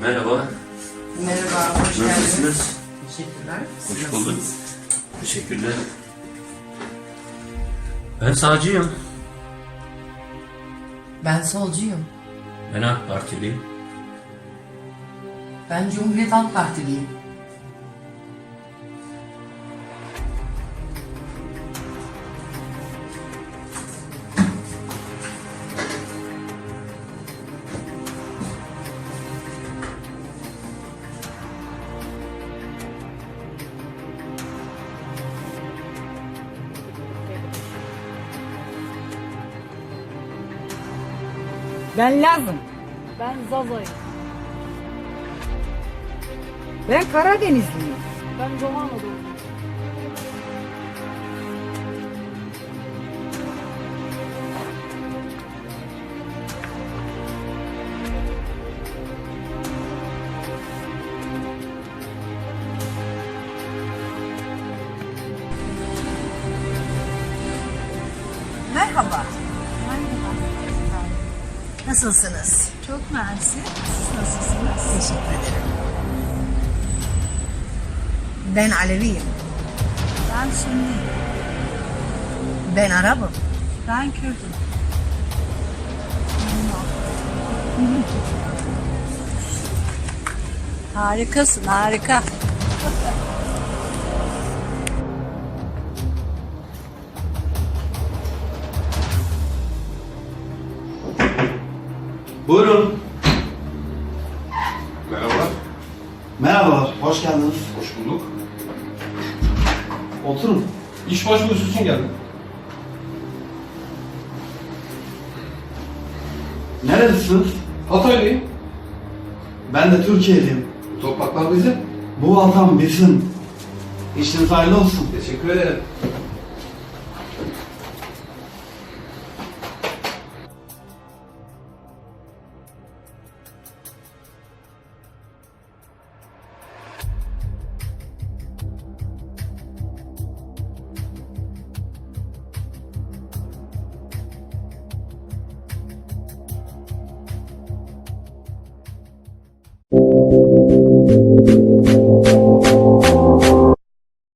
Merhaba. Merhaba, hoş geldiniz. Nasılsınız? Teşekkürler. Siz Hoş bulduk. nasılsınız? Teşekkürler. Ben sağcıyım. Ben solcuyum. Ben AK Partiliyim. Ben Cumhuriyet Halk Partiliyim. Ben Lazım. Ben Zaza'yım. Ben Karadenizliyim. Ben Romano'dayım. Merhaba. Nasılsınız? Çok mersi. Siz nasılsınız? Teşekkür ederim. Ben Aleviyim. Ben Sünni. Ben Arap'ım. Ben Kürdüm. Harikasın, harika. Buyurun. Merhaba, Merhabalar, hoş geldiniz. hoş bulduk. Oturun. İş başvurusu için geldim. Nerelisiniz? Hataylıyım. Ben de Türkiye'liyim. Topraklar bizim. Bu vatan bizim. İşiniz hayırlı olsun. Teşekkür ederim.